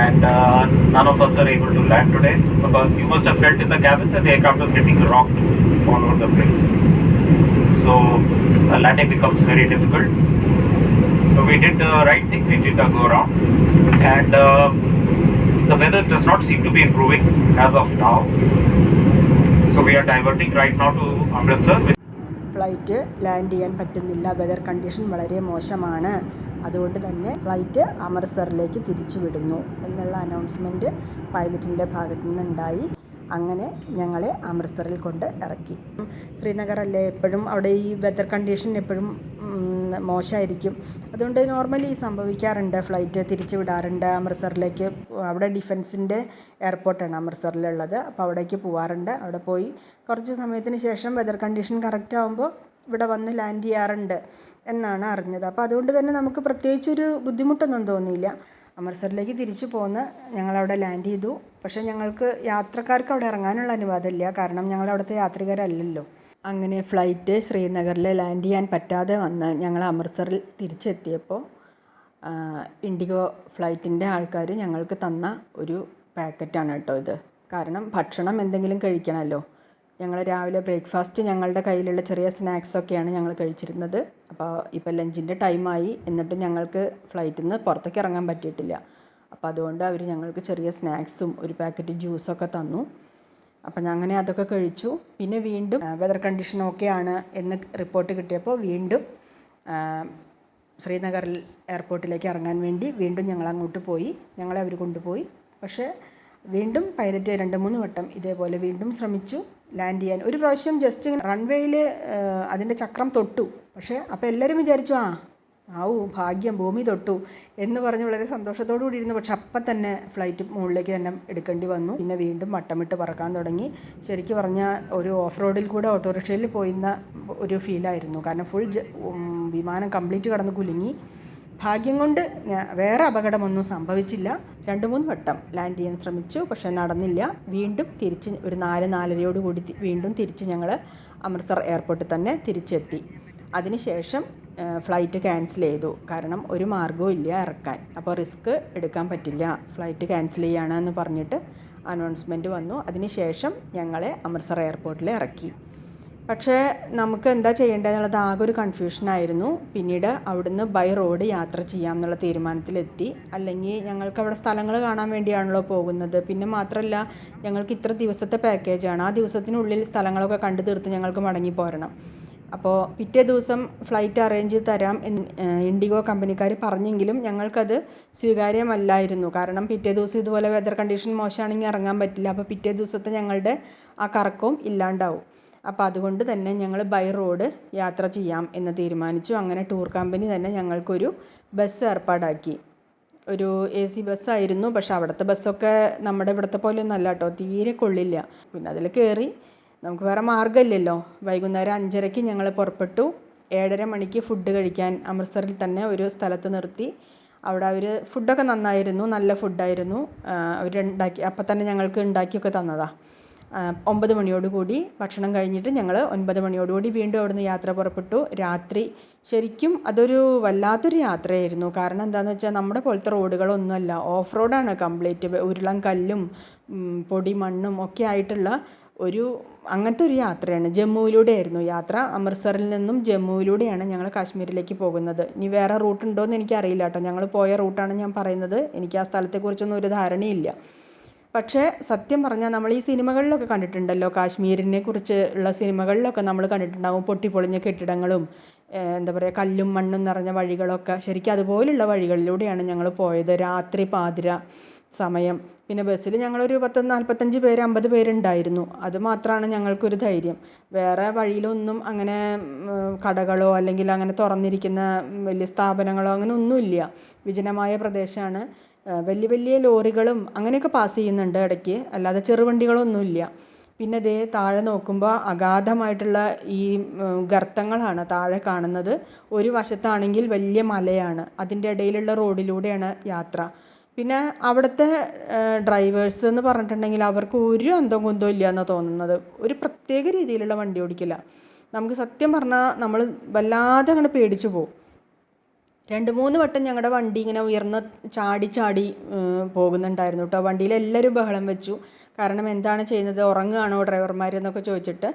And uh, none of us are able to land today because you must have felt in the cabin that the aircraft was getting rocked all over. So uh, landing becomes very difficult. So we did the right thing. We did a go around, and uh, the weather does not seem to be improving as of now. So we are diverting right now to Amritsar. Flight land ചെയ്യാൻ പറ്റുന്നില്ല weather condition വളരെ മോശമാണ് അതുകൊണ്ട് തന്നെ flight അമൃത്സറിലേക്ക് തിരിച്ചു വിടുന്നു എന്നുള്ള announcement പൈലറ്റിന്റെ ഭാഗത്തു നിന്നുണ്ടായി അങ്ങനെ ഞങ്ങളെ അമൃത്സറിൽ കൊണ്ട് ഇറക്കി. ശ്രീനഗറല്ലേ എപ്പോഴും അവിടെ ഈ വെതർ കണ്ടീഷൻ എപ്പോഴും മോശമായിരിക്കും. അതുകൊണ്ട് നോർമലി സംഭവിക്കാറുണ്ട്. ഫ്ലൈറ്റ് തിരിച്ചു വിടാറുണ്ട് അമൃത്സറിലേക്ക്. അവിടെ ഡിഫൻസിന്റെ എയർപോർട്ടാണ് അമൃത്സറിലുള്ളത്. അപ്പോൾ അവിടേക്ക് പോവാറുണ്ട്. അവിടെ പോയി കുറച്ച് സമയത്തിന് ശേഷം വെതർ കണ്ടീഷൻ കറക്റ്റ് ആകുമ്പോൾ ഇവിടെ വന്ന് ലാൻഡ് ചെയ്യാറുണ്ട് എന്നാണ് അറിഞ്ഞത്. അപ്പോൾ അതുകൊണ്ട് തന്നെ നമുക്ക് പ്രത്യേകിച്ചൊരു ബുദ്ധിമുട്ടൊന്നും തോന്നിയില്ല. അമൃത്സറിലേക്ക് തിരിച്ചു പോന്ന് ഞങ്ങളവിടെ ലാൻഡ് ചെയ്തു. പക്ഷേ ഞങ്ങൾക്ക് യാത്രക്കാർക്ക് അവിടെ ഇറങ്ങാനുള്ള അനുവാദമില്ല കാരണം ഞങ്ങളവിടുത്തെ യാത്രികരല്ലല്ലോ. അങ്ങനെ ഫ്ലൈറ്റ് ശ്രീനഗറിൽ ലാൻഡ് ചെയ്യാൻ പറ്റാതെ വന്ന് ഞങ്ങൾ അമൃത്സറിൽ തിരിച്ചെത്തിയപ്പോൾ ഇൻഡിഗോ ഫ്ലൈറ്റിന്റെ ആൾക്കാർ ഞങ്ങൾക്ക് തന്ന ഒരു പാക്കറ്റാണ് കേട്ടോ ഇത്. കാരണം ഭക്ഷണം എന്തെങ്കിലും കഴിക്കണമല്ലോ ഞങ്ങൾ രാവിലെ ബ്രേക്ക്ഫാസ്റ്റ് ഞങ്ങളുടെ കയ്യിലുള്ള ചെറിയ സ്നാക്സൊക്കെയാണ് ഞങ്ങൾ കഴിച്ചിരുന്നത്. അപ്പോൾ ഇപ്പോൾ ലഞ്ചിന്റെ ടൈമായി എന്നിട്ടും ഞങ്ങൾക്ക് ഫ്ലൈറ്റിൽ നിന്ന് പുറത്തേക്ക് ഇറങ്ങാൻ പറ്റിയിട്ടില്ല. അപ്പോൾ അതുകൊണ്ട് അവർ ഞങ്ങൾക്ക് ചെറിയ സ്നാക്സും ഒരു പാക്കറ്റ് ജ്യൂസൊക്കെ തന്നു. അപ്പം അങ്ങനെ അതൊക്കെ കഴിച്ചു. പിന്നെ വീണ്ടും വെതർ കണ്ടീഷൻ ഓക്കെയാണ് എന്ന് റിപ്പോർട്ട് കിട്ടിയപ്പോൾ വീണ്ടും ശ്രീനഗറിൽ എയർപോർട്ടിലേക്ക് ഇറങ്ങാൻ വേണ്ടി വീണ്ടും ഞങ്ങൾ അങ്ങോട്ട് പോയി. ഞങ്ങളെ അവർ കൊണ്ടുപോയി. പക്ഷേ വീണ്ടും പൈലറ്റ് രണ്ട് മൂന്ന് വട്ടം ഇതേപോലെ വീണ്ടും ശ്രമിച്ചു. ലാൻഡ് ചെയ്യാൻ. ഒരു പ്രാവശ്യം ജസ്റ്റ് ഇങ്ങനെ റൺവേയിൽ അതിന്റെ ചക്രം തൊട്ടു. പക്ഷേ അപ്പോൾ എല്ലാവരും വിചാരിച്ചു ആ ആവൂ ഭാഗ്യം ഭൂമി തൊട്ടു എന്ന് പറഞ്ഞ് വളരെ സന്തോഷത്തോടു കൂടി ഇരുന്നു. പക്ഷെ അപ്പം തന്നെ ഫ്ലൈറ്റ് മുകളിലേക്ക് തന്നെ എടുക്കേണ്ടി വന്നു. പിന്നെ വീണ്ടും വട്ടമിട്ട് പറക്കാൻ തുടങ്ങി. ശരിക്കും പറഞ്ഞാൽ ഒരു ഓഫ് റോഡിൽ കൂടെ ഓട്ടോറിക്ഷയിൽ പോയിരുന്ന ഒരു ഫീലായിരുന്നു കാരണം ഫുൾ വിമാനം കംപ്ലീറ്റ് കടന്ന് കുലുങ്ങി. ഭാഗ്യം കൊണ്ട് വേറെ അപകടമൊന്നും സംഭവിച്ചില്ല. രണ്ട് മൂന്ന് വട്ടം ലാൻഡ് ചെയ്യാൻ ശ്രമിച്ചു. പക്ഷേ നടന്നില്ല. വീണ്ടും തിരിച്ച് ഒരു നാല് നാലരയോട് കൂടി വീണ്ടും തിരിച്ച് ഞങ്ങൾ അമൃത്സർ എയർപോർട്ടിൽ തന്നെ തിരിച്ചെത്തി. അതിനുശേഷം ഫ്ലൈറ്റ് ക്യാൻസൽ ചെയ്തു. കാരണം ഒരു മാർഗവും ഇല്ല ഇറക്കാൻ. അപ്പോൾ റിസ്ക് എടുക്കാൻ പറ്റില്ല. ഫ്ലൈറ്റ് ക്യാൻസൽ ചെയ്യുകയാണെന്ന് പറഞ്ഞിട്ട് അനൗൺസ്മെന്റ് വന്നു. അതിനുശേഷം ഞങ്ങളെ അമൃത്സർ എയർപോർട്ടിൽ ഇറക്കി. പക്ഷേ നമുക്ക് എന്താ ചെയ്യേണ്ടതെന്നുള്ളത് ആകെ ഒരു കൺഫ്യൂഷനായിരുന്നു പിന്നീട് അവിടുന്ന് ബൈ റോഡ് യാത്ര ചെയ്യാം എന്നുള്ള തീരുമാനത്തിലെത്തി. അല്ലെങ്കിൽ ഞങ്ങൾക്ക് അവിടെ സ്ഥലങ്ങൾ കാണാൻ വേണ്ടിയാണല്ലോ പോകുന്നത്. പിന്നെ മാത്രമല്ല ഞങ്ങൾക്ക് ഇത്ര ദിവസത്തെ പാക്കേജാണ് ആ ദിവസത്തിനുള്ളിൽ സ്ഥലങ്ങളൊക്കെ കണ്ടു തീർത്ത് ഞങ്ങൾക്ക് മടങ്ങി പോരണം. അപ്പോൾ പിറ്റേ ദിവസം ഫ്ലൈറ്റ് അറേഞ്ച് ചെയ്ത് തരാം ഇൻഡിഗോ കമ്പനിക്കാർ പറഞ്ഞെങ്കിലും ഞങ്ങൾക്കത് സ്വീകാര്യമല്ലായിരുന്നു. കാരണം പിറ്റേ ദിവസം ഇതുപോലെ വെതർ കണ്ടീഷൻ മോശമാണെങ്കിൽ ഇറങ്ങാൻ പറ്റില്ല. അപ്പോൾ പിറ്റേ ദിവസത്തെ ഞങ്ങളുടെ ആ കറക്കവും ഇല്ലാണ്ടാവും. അപ്പോൾ അതുകൊണ്ട് തന്നെ ഞങ്ങൾ ബൈ റോഡ് യാത്ര ചെയ്യാം എന്ന് തീരുമാനിച്ചു. അങ്ങനെ ടൂർ കമ്പനി തന്നെ ഞങ്ങൾക്കൊരു ബസ് ഏർപ്പാടാക്കി. ഒരു എ സി ബസ്സായിരുന്നു പക്ഷെ അവിടുത്തെ ബസ്സൊക്കെ നമ്മുടെ ഇവിടുത്തെ പോലെ ഒന്നും അല്ല കേട്ടോ. തീരെ കൊള്ളില്ല. പിന്നെ അതിൽ കയറി നമുക്ക് വേറെ മാർഗമില്ലല്ലോ. വൈകുന്നേരം അഞ്ചരയ്ക്ക് ഞങ്ങൾ പുറപ്പെട്ടു. ഏഴര മണിക്ക് ഫുഡ് കഴിക്കാൻ അമൃത്സറിൽ തന്നെ ഒരു സ്ഥലത്ത് നിർത്തി. അവിടെ അവർ ഫുഡൊക്കെ നന്നായിരുന്നു നല്ല ഫുഡായിരുന്നു അവർ ഉണ്ടാക്കി അപ്പം തന്നെ ഞങ്ങൾക്ക് ഉണ്ടാക്കിയൊക്കെ തന്നതാണ് ഒമ്പത് മണിയോടുകൂടി ഭക്ഷണം കഴിഞ്ഞിട്ട് ഞങ്ങൾ ഒൻപത് മണിയോടുകൂടി വീണ്ടും അവിടുന്ന് യാത്ര പുറപ്പെട്ടു. രാത്രി ശരിക്കും അതൊരു വല്ലാത്തൊരു യാത്രയായിരുന്നു. കാരണം എന്താണെന്ന് വെച്ചാൽ നമ്മുടെ പോലത്തെ റോഡുകളൊന്നുമല്ല. ഓഫ് റോഡാണ് കംപ്ലീറ്റ്. ഉരുളം കല്ലും പൊടി മണ്ണും ഒക്കെ ആയിട്ടുള്ള ഒരു അങ്ങനത്തെ ഒരു യാത്രയാണ്. ജമ്മുവിലൂടെയായിരുന്നു യാത്ര. അമൃത്സറിൽ നിന്നും ജമ്മുവിലൂടെയാണ് ഞങ്ങൾ കാശ്മീരിലേക്ക് പോകുന്നത്. ഇനി വേറെ റൂട്ട് ഉണ്ടോ എന്ന് എനിക്കറിയില്ല കേട്ടോ. ഞങ്ങൾ പോയ റൂട്ടാണ് ഞാൻ പറയുന്നത്. എനിക്ക് ആ സ്ഥലത്തെക്കുറിച്ചൊന്നും ഒരു ധാരണയില്ല. പക്ഷേ സത്യം പറഞ്ഞാൽ നമ്മൾ ഈ സിനിമകളിലൊക്കെ കണ്ടിട്ടുണ്ടല്ലോ. കാശ്മീരിനെ കുറിച്ച് ഉള്ള സിനിമകളിലൊക്കെ നമ്മൾ കണ്ടിട്ടുണ്ടാവും. പൊട്ടിപ്പൊളിഞ്ഞ കെട്ടിടങ്ങളും എന്താ പറയുക കല്ലും മണ്ണും നിറഞ്ഞ വഴികളൊക്കെ. ശരിക്കും അതുപോലുള്ള വഴികളിലൂടെയാണ് ഞങ്ങൾ പോയത്. രാത്രി പാതിര സമയം. പിന്നെ ബസ്സിൽ ഞങ്ങളൊരു പത്ത് നാൽപ്പത്തഞ്ച് പേര് അമ്പത് പേരുണ്ടായിരുന്നു. അത് മാത്രമാണ് ഞങ്ങൾക്കൊരു ധൈര്യം. വേറെ വഴിയിലൊന്നും അങ്ങനെ കടകളോ അല്ലെങ്കിൽ അങ്ങനെ തുറന്നിരിക്കുന്ന വലിയ സ്ഥാപനങ്ങളോ അങ്ങനെ ഒന്നുമില്ല. വിജനമായ പ്രദേശമാണ്. വലിയ വലിയ ലോറികളും അങ്ങനെയൊക്കെ പാസ് ചെയ്യുന്നുണ്ട് ഇടയ്ക്ക്. അല്ലാതെ ചെറുവണ്ടികളൊന്നുമില്ല. പിന്നെ ദേ താഴെ നോക്കുമ്പോൾ അഗാധമായിട്ടുള്ള ഈ ഗർത്തങ്ങളാണ് താഴെ കാണുന്നത്. ഒരു വശത്താണെങ്കിൽ വലിയ മലയാണ്. അതിന്റെ ഇടയിലുള്ള റോഡിലൂടെയാണ് യാത്ര. പിന്നെ അവിടുത്തെ ഡ്രൈവേഴ്സ് എന്ന് പറഞ്ഞിട്ടുണ്ടെങ്കിൽ അവർക്ക് ഒരു അന്തം കുന്തവും ഇല്ല എന്നാണ് തോന്നുന്നത്. ഒരു പ്രത്യേക രീതിയിലുള്ള വണ്ടി ഓടിക്കില്ല. നമുക്ക് സത്യം പറഞ്ഞാൽ നമ്മൾ വല്ലാതെ അങ്ങോട്ട് പേടിച്ചു പോകും രണ്ട് മൂന്ന് വട്ടം ഞങ്ങളുടെ വണ്ടി ഇങ്ങനെ ഉയർന്ന് ചാടി ചാടി പോകുന്നുണ്ടായിരുന്നു കേട്ടോ വണ്ടിയിൽ എല്ലാവരും ബഹളം വെച്ചു. കാരണം എന്താണ് ചെയ്യുന്നത്? ഉറങ്ങുകയാണോ ഡ്രൈവർമാർ എന്നൊക്കെ ചോദിച്ചിട്ട്.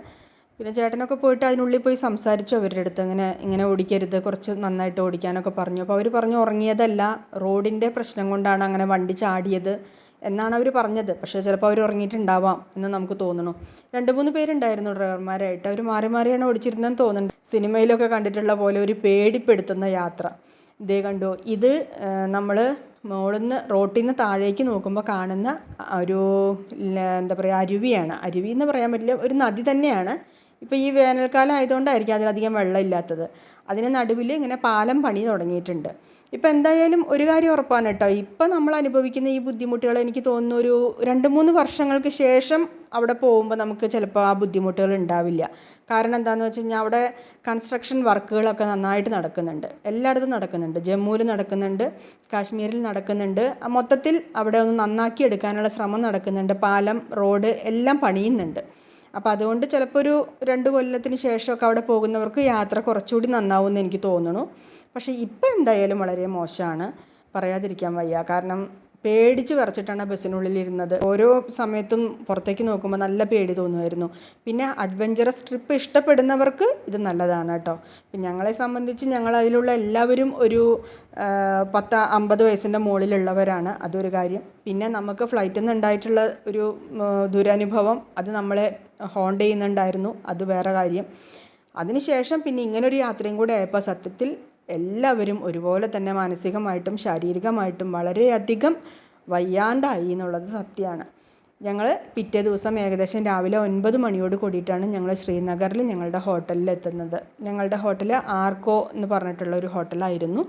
പിന്നെ ചേട്ടനൊക്കെ പോയിട്ട് അതിനുള്ളിൽ പോയി സംസാരിച്ചു അവരുടെ അടുത്ത്. ഇങ്ങനെ ഇങ്ങനെ ഓടിക്കരുത്. കുറച്ച് നന്നായിട്ട് ഓടിക്കാനൊക്കെ പറഞ്ഞു. അപ്പോൾ അവർ പറഞ്ഞു ഉറങ്ങിയതല്ല. റോഡിന്റെ പ്രശ്നം കൊണ്ടാണ് അങ്ങനെ വണ്ടി ചാടിയത് എന്നാണ് അവർ പറഞ്ഞത്. പക്ഷേ ചിലപ്പോൾ അവർ ഉറങ്ങിയിട്ടുണ്ടാവാം എന്ന് നമുക്ക് തോന്നുന്നു രണ്ട് മൂന്ന് പേരുണ്ടായിരുന്നു ഡ്രൈവർമാരായിട്ട്. അവർ മാറി മാറിയാണ് ഓടിച്ചിരുന്നതെന്ന് തോന്നുന്നുണ്ട്. സിനിമയിലൊക്കെ കണ്ടിട്ടുള്ള പോലെ ഒരു പേടിപ്പെടുത്തുന്ന യാത്ര. ഇതേ കണ്ടു ഇത് നമ്മൾ മുകളിൽ നിന്ന് റോട്ടിൽ നിന്ന് താഴേക്ക് നോക്കുമ്പോൾ കാണുന്ന ഒരു എന്താ പറയുക അരുവിയാണ്. അരുവി എന്ന് പറയാൻ പറ്റില്ല ഒരു നദി തന്നെയാണ്. ഇപ്പോൾ ഈ വേനൽക്കാലം ആയതുകൊണ്ടായിരിക്കും അതിലധികം വെള്ളമില്ലാത്തത്. അതിന് നടുവിൽ ഇങ്ങനെ പാലം പണി തുടങ്ങിയിട്ടുണ്ട്. ഇപ്പം എന്തായാലും ഒരു കാര്യം ഉറപ്പാണ് കേട്ടോ. ഇപ്പം നമ്മൾ അനുഭവിക്കുന്ന ഈ ബുദ്ധിമുട്ടുകൾ എനിക്ക് തോന്നുന്നു ഒരു രണ്ട് മൂന്ന് വർഷങ്ങൾക്ക് ശേഷം അവിടെ പോകുമ്പോൾ നമുക്ക് ചിലപ്പോൾ ആ ബുദ്ധിമുട്ടുകൾ ഉണ്ടാവില്ല. കാരണം എന്താണെന്ന് വെച്ച് കഴിഞ്ഞാൽ അവിടെ കൺസ്ട്രക്ഷൻ വർക്കുകളൊക്കെ നന്നായിട്ട് നടക്കുന്നുണ്ട്. എല്ലായിടത്തും നടക്കുന്നുണ്ട്. ജമ്മുവിൽ നടക്കുന്നുണ്ട് കാശ്മീരിൽ നടക്കുന്നുണ്ട്. മൊത്തത്തിൽ അവിടെ ഒന്ന് നന്നാക്കി എടുക്കാനുള്ള ശ്രമം നടക്കുന്നുണ്ട്. പാലം റോഡ് എല്ലാം പണിയുന്നുണ്ട്. അപ്പോൾ അതുകൊണ്ട് ചിലപ്പോൾ ഒരു രണ്ട് കൊല്ലത്തിന് ശേഷമൊക്കെ അവിടെ പോകുന്നവർക്ക് യാത്ര കുറച്ചുകൂടി നന്നാവും എന്ന് എനിക്ക് തോന്നുന്നു. പക്ഷേ ഇപ്പം എന്തായാലും വളരെ മോശമാണ്. പറയാതിരിക്കാൻ വയ്യ. കാരണം പേടിച്ച് വിറച്ചിട്ടാണ് ബസ്സിനുള്ളിൽ ഇരുന്നത് ഓരോ സമയത്തും പുറത്തേക്ക് നോക്കുമ്പോൾ നല്ല പേടി തോന്നുമായിരുന്നു. പിന്നെ അഡ്വഞ്ചറസ് ട്രിപ്പ് ഇഷ്ടപ്പെടുന്നവർക്ക് ഇത് നല്ലതാണ് കേട്ടോ. ഇപ്പം ഞങ്ങളെ സംബന്ധിച്ച് ഞങ്ങൾ അതിലുള്ള എല്ലാവരും ഒരു പത്ത് അമ്പത് വയസ്സിന്റെ മുകളിലുള്ളവരാണ്. അതൊരു കാര്യം. പിന്നെ നമുക്ക് ഫ്ലൈറ്റിൽ നിന്ന് ഉണ്ടായിട്ടുള്ള ഒരു ദുരനുഭവം അത് നമ്മളെ ഹോണ്ട് ചെയ്യുന്നുണ്ടായിരുന്നു. അത് വേറെ കാര്യം. അതിനുശേഷം പിന്നെ ഇങ്ങനൊരു യാത്രയും കൂടെ ആയപ്പോൾ സത്യത്തിൽ എല്ലാവരും ഒരുപോലെ തന്നെ മാനസികമായിട്ടും ശാരീരികമായിട്ടും വളരെയധികം വയ്യാണ്ടായി എന്നുള്ളത് സത്യമാണ്. ഞങ്ങൾ പിറ്റേ ദിവസം ഏകദേശം രാവിലെ ഒൻപത് മണിയോട് കൂടിയിട്ടാണ് ഞങ്ങൾ ശ്രീനഗറിൽ ഞങ്ങളുടെ ഹോട്ടലിൽ എത്തുന്നത് ഞങ്ങളുടെ ഹോട്ടൽ ആർക്കോ എന്ന് പറഞ്ഞിട്ടുള്ള ഒരു ഹോട്ടലായിരുന്നു.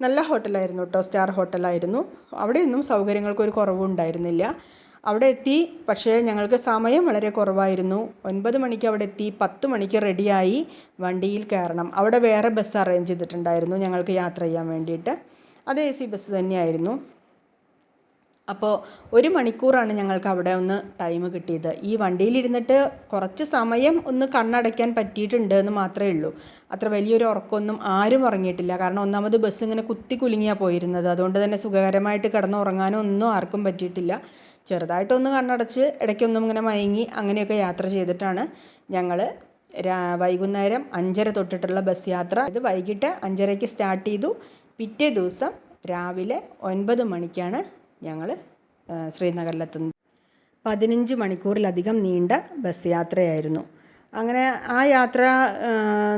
നല്ല ഹോട്ടലായിരുന്നു കേട്ടോ സ്റ്റാർ ഹോട്ടലായിരുന്നു. അവിടെയൊന്നും സൗകര്യങ്ങൾക്കൊരു കുറവും ഉണ്ടായിരുന്നില്ല അവിടെ എത്തി. പക്ഷേ ഞങ്ങൾക്ക് സമയം വളരെ കുറവായിരുന്നു. ഒൻപത് മണിക്ക് അവിടെ എത്തി. പത്ത് മണിക്ക് റെഡിയായി വണ്ടിയിൽ കയറണം. അവിടെ വേറെ ബസ് അറേഞ്ച് ചെയ്തിട്ടുണ്ടായിരുന്നു ഞങ്ങൾക്ക് യാത്ര ചെയ്യാൻ വേണ്ടിയിട്ട്. അത് എ സി ബസ് തന്നെയായിരുന്നു. അപ്പോൾ ഒരു മണിക്കൂറാണ് ഞങ്ങൾക്ക് അവിടെ ഒന്ന് ടൈം കിട്ടിയത്. ഈ വണ്ടിയിലിരുന്നിട്ട് കുറച്ച് സമയം ഒന്ന് കണ്ണടയ്ക്കാൻ പറ്റിയിട്ടുണ്ട് എന്ന് മാത്രമേ ഉള്ളൂ. അത്ര വലിയൊരു ഉറക്കമൊന്നും ആരും ഉറങ്ങിയിട്ടില്ല. കാരണം ഒന്നാമത് ബസ് ഇങ്ങനെ കുത്തി കുലുങ്ങിയാണ് പോയിരുന്നത്. അതുകൊണ്ട് തന്നെ സുഖകരമായിട്ട് കിടന്ന് ഉറങ്ങാനോ ഒന്നും ആർക്കും പറ്റിയിട്ടില്ല. ചെറുതായിട്ടൊന്ന് കണ്ണടച്ച് ഇടയ്ക്കൊന്നും ഇങ്ങനെ മയങ്ങി അങ്ങനെയൊക്കെ യാത്ര ചെയ്തിട്ടാണ് ഞങ്ങൾ വൈകുന്നേരം അഞ്ചര തൊട്ടിട്ടുള്ള ബസ് യാത്ര. ഇത് വൈകിട്ട് അഞ്ചരയ്ക്ക് സ്റ്റാർട്ട് ചെയ്തു. പിറ്റേ ദിവസം രാവിലെ ഒൻപത് മണിക്കാണ് ഞങ്ങൾ ശ്രീനഗറിലെത്തുന്നത്. പതിനഞ്ച് മണിക്കൂറിലധികം നീണ്ട ബസ് യാത്രയായിരുന്നു. അങ്ങനെ ആ യാത്ര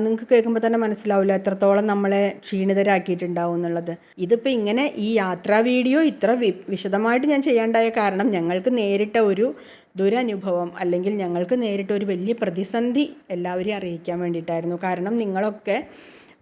നിങ്ങൾക്ക് കേൾക്കുമ്പോൾ തന്നെ മനസ്സിലാവില്ല എത്രത്തോളം നമ്മളെ ക്ഷീണിതരാക്കിയിട്ടുണ്ടാവും എന്നുള്ളത്. ഇതിപ്പോൾ ഇങ്ങനെ ഈ യാത്രാ വീഡിയോ ഇത്ര വിശദമായിട്ട് ഞാൻ ചെയ്യാണ്ടായ കാരണം ഞങ്ങൾക്ക് നേരിട്ട ഒരു ദുരനുഭവം അല്ലെങ്കിൽ ഞങ്ങൾക്ക് നേരിട്ട ഒരു വലിയ പ്രതിസന്ധി എല്ലാവരെയും അറിയിക്കാൻ വേണ്ടിയിട്ടായിരുന്നു. കാരണം നിങ്ങളൊക്കെ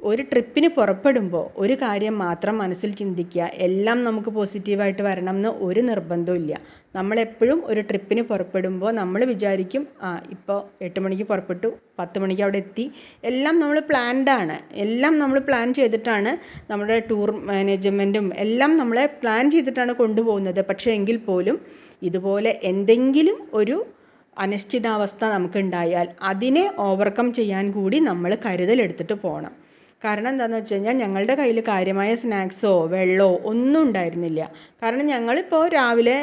ഒരു ട്രിപ്പിന് പുറപ്പെടുമ്പോൾ ഒരു കാര്യം മാത്രം മനസ്സിൽ ചിന്തിക്കുക. എല്ലാം നമുക്ക് പോസിറ്റീവായിട്ട് വരണം എന്ന് ഒരു നിർബന്ധമില്ല നമ്മളെപ്പോഴും ഒരു ട്രിപ്പിന് പുറപ്പെടുമ്പോൾ നമ്മൾ വിചാരിക്കും ആ ഇപ്പോൾ എട്ട് മണിക്ക് പുറപ്പെട്ടു പത്ത് മണിക്ക് അവിടെ എത്തി. എല്ലാം നമ്മൾ പ്ലാൻഡാണ് എല്ലാം നമ്മൾ പ്ലാൻ ചെയ്തിട്ടാണ് നമ്മുടെ ടൂർ മാനേജ്മെന്റും എല്ലാം നമ്മളെ പ്ലാൻ ചെയ്തിട്ടാണ് കൊണ്ടുപോകുന്നത്. പക്ഷേ എങ്കിൽ പോലും ഇതുപോലെ എന്തെങ്കിലും ഒരു അനിശ്ചിതാവസ്ഥ നമുക്കുണ്ടായാൽ അതിനെ ഓവർകം ചെയ്യാൻ കൂടി നമ്മൾ കരുതലെടുത്തിട്ട് പോകണം കാരണം എന്താണെന്ന് വെച്ച് കഴിഞ്ഞാൽ ഞങ്ങളുടെ കയ്യിൽ കാര്യമായ സ്നാക്സോ വെള്ളമോ ഒന്നും ഉണ്ടായിരുന്നില്ല. കാരണം ഞങ്ങളിപ്പോൾ രാവിലെ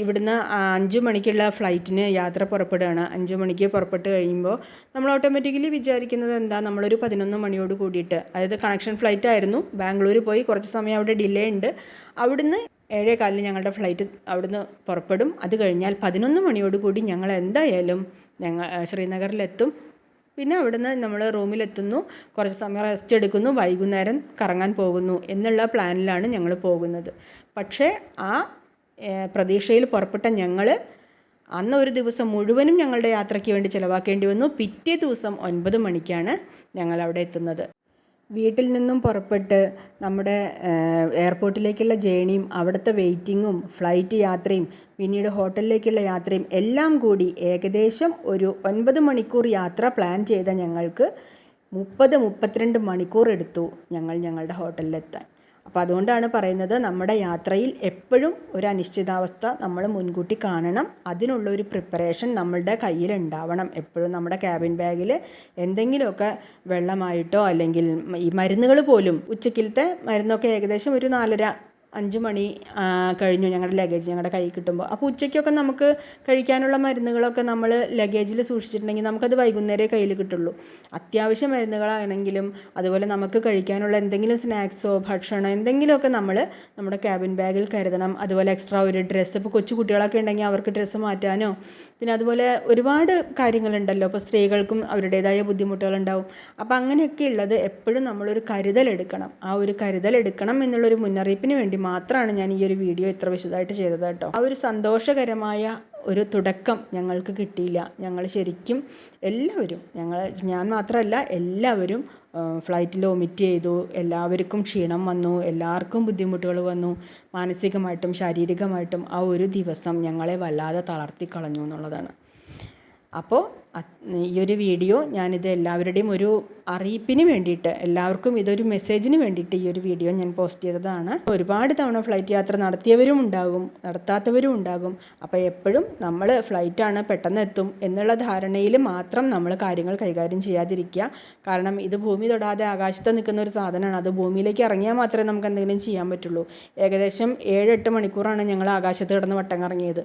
ഇവിടുന്ന് അഞ്ച് മണിക്കുള്ള ഫ്ലൈറ്റിന് യാത്ര പുറപ്പെടുകയാണ്. അഞ്ച് മണിക്ക് പുറപ്പെട്ട് കഴിയുമ്പോൾ നമ്മൾ ഓട്ടോമാറ്റിക്കലി വിചാരിക്കുന്നത് എന്താ? നമ്മളൊരു പതിനൊന്ന് മണിയോട് കൂടിയിട്ട്. അതായത് കണക്ഷൻ ഫ്ലൈറ്റ് ആയിരുന്നു. ബാംഗ്ലൂർ പോയി കുറച്ച് സമയം അവിടെ ഡിലേ ഉണ്ട്. അവിടുന്ന് ഏഴേ കാലിന് ഞങ്ങളുടെ ഫ്ലൈറ്റ് അവിടുന്ന് പുറപ്പെടും. അത് കഴിഞ്ഞാൽ പതിനൊന്ന് മണിയോട് കൂടി ഞങ്ങൾ എന്തായാലും ഞങ്ങൾ ശ്രീനഗറിലെത്തും. പിന്നെ അവിടുന്ന് നമ്മൾ റൂമിലെത്തുന്നു. കുറച്ച് സമയം റെസ്റ്റ് എടുക്കുന്നു. വൈകുന്നേരം കറങ്ങാൻ പോകുന്നു എന്നുള്ള പ്ലാനിലാണ് ഞങ്ങൾ പോകുന്നത്. പക്ഷേ ആ പ്രതീക്ഷയിൽ പുറപ്പെട്ട ഞങ്ങൾ അന്ന് ഒരു ദിവസം മുഴുവനും ഞങ്ങളുടെ യാത്രയ്ക്ക് വേണ്ടി ചിലവാക്കേണ്ടി വന്നു. പിറ്റേ ദിവസം ഒൻപത് മണിക്കാണ് ഞങ്ങൾ അവിടെ എത്തുന്നത്. വീട്ടിൽ നിന്നും പുറപ്പെട്ട് നമ്മുടെ എയർപോർട്ടിലേക്കുള്ള ജേണിയും അവിടുത്തെ വെയിറ്റിങ്ങും ഫ്ലൈറ്റ് യാത്രയും പിന്നീട് ഹോട്ടലിലേക്കുള്ള യാത്രയും എല്ലാം കൂടി ഏകദേശം ഒരു ഒൻപത് മണിക്കൂർ യാത്ര പ്ലാൻ ചെയ്ത ഞങ്ങൾക്ക് മുപ്പത് മുപ്പത്തിരണ്ട് മണിക്കൂർ എടുത്തു ഞങ്ങൾ ഞങ്ങളുടെ ഹോട്ടലിലെത്താൻ. അപ്പോൾ അതുകൊണ്ടാണ് പറയുന്നത് നമ്മുടെ യാത്രയിൽ എപ്പോഴും ഒരു അനിശ്ചിതാവസ്ഥ നമ്മൾ മുൻകൂട്ടി കാണണം. അതിനുള്ള ഒരു പ്രിപ്പറേഷൻ നമ്മളുടെ കയ്യിൽ ഉണ്ടാവണം. എപ്പോഴും നമ്മുടെ ക്യാബിൻ ബാഗിൽ എന്തെങ്കിലുമൊക്കെ വെള്ളമായിട്ടോ അല്ലെങ്കിൽ ഈ മരുന്നുകൾ പോലും ഉച്ചക്കിലത്തെ മരുന്നൊക്കെ ഏകദേശം ഒരു നാലര അഞ്ച് മണി കഴിഞ്ഞു ഞങ്ങളുടെ ലഗേജ് ഞങ്ങളുടെ കയ്യിൽ കിട്ടുമ്പോൾ അപ്പോൾ ഉച്ചയ്ക്കൊക്കെ നമുക്ക് കഴിക്കാനുള്ള മരുന്നുകളൊക്കെ നമ്മൾ ലഗേജിൽ സൂക്ഷിച്ചിട്ടുണ്ടെങ്കിൽ നമുക്കത് വൈകുന്നേരമേ കയ്യിൽ കിട്ടുള്ളൂ. അത്യാവശ്യ മരുന്നുകളാണെങ്കിലും അതുപോലെ നമുക്ക് കഴിക്കാനുള്ള എന്തെങ്കിലും സ്നാക്സോ ഭക്ഷണം എന്തെങ്കിലുമൊക്കെ നമ്മൾ നമ്മുടെ ക്യാബിൻ ബാഗിൽ കരുതണം. അതുപോലെ എക്സ്ട്രാ ഒരു ഡ്രസ്സ് ഇപ്പോൾ കൊച്ചു കുട്ടികളൊക്കെ ഉണ്ടെങ്കിൽ അവർക്ക് ഡ്രസ്സ് മാറ്റാനോ പിന്നെ അതുപോലെ ഒരുപാട് കാര്യങ്ങളുണ്ടല്ലോ. ഇപ്പോൾ സ്ത്രീകൾക്കും അവരുടേതായ ബുദ്ധിമുട്ടുകളുണ്ടാവും. അപ്പോൾ അങ്ങനെയൊക്കെ ഉള്ളത് എപ്പോഴും നമ്മളൊരു കരുതലെടുക്കണം. ആ ഒരു കരുതലെടുക്കണം എന്നുള്ളൊരു മുന്നറിയിപ്പിന് വേണ്ടി മാത്രമാണ് ഞാൻ ഈ ഒരു വീഡിയോ ഇത്ര വിശദമായിട്ട് ചെയ്തത് കേട്ടോ. ആ ഒരു സന്തോഷകരമായ ഒരു തുടക്കം ഞങ്ങൾക്ക് കിട്ടിയില്ല. ഞങ്ങൾ ശരിക്കും എല്ലാവരും ഞങ്ങൾ ഞാൻ മാത്രമല്ല എല്ലാവരും ഫ്ലൈറ്റിൽ ഒമിറ്റ് ചെയ്തു. എല്ലാവർക്കും ക്ഷീണം വന്നു. എല്ലാവർക്കും ബുദ്ധിമുട്ടുകൾ വന്നു. മാനസികമായിട്ടും ശാരീരികമായിട്ടും ആ ഒരു ദിവസം ഞങ്ങളെ വല്ലാതെ തളർത്തിക്കളഞ്ഞു എന്നുള്ളതാണ്. അപ്പോൾ ഈ ഒരു വീഡിയോ ഞാനിത് എല്ലാവരുടെയും ഒരു അറിയിപ്പിന് വേണ്ടിയിട്ട് എല്ലാവർക്കും ഇതൊരു മെസ്സേജിന് വേണ്ടിയിട്ട് ഈ ഒരു വീഡിയോ ഞാൻ പോസ്റ്റ് ചെയ്തതാണ്. ഒരുപാട് തവണ ഫ്ലൈറ്റ് യാത്ര നടത്തിയവരും ഉണ്ടാകും നടത്താത്തവരും ഉണ്ടാകും. അപ്പോൾ എപ്പോഴും നമ്മൾ ഫ്ലൈറ്റാണ് പെട്ടെന്ന് എത്തും എന്നുള്ള ധാരണയിൽ മാത്രം നമ്മൾ കാര്യങ്ങൾ കൈകാര്യം ചെയ്യാതിരിക്കുക. കാരണം ഇത് ഭൂമി തൊടാതെ ആകാശത്ത് നിൽക്കുന്ന ഒരു സാധനമാണ്. അത് ഭൂമിയിലേക്ക് ഇറങ്ങിയാൽ മാത്രമേ നമുക്ക് എന്തെങ്കിലും ചെയ്യാൻ പറ്റുള്ളൂ. ഏകദേശം ഏഴ് എട്ട് മണിക്കൂറാണ് ഞങ്ങൾ ആകാശത്ത് കിടന്ന് വട്ടം കറങ്ങിയത്.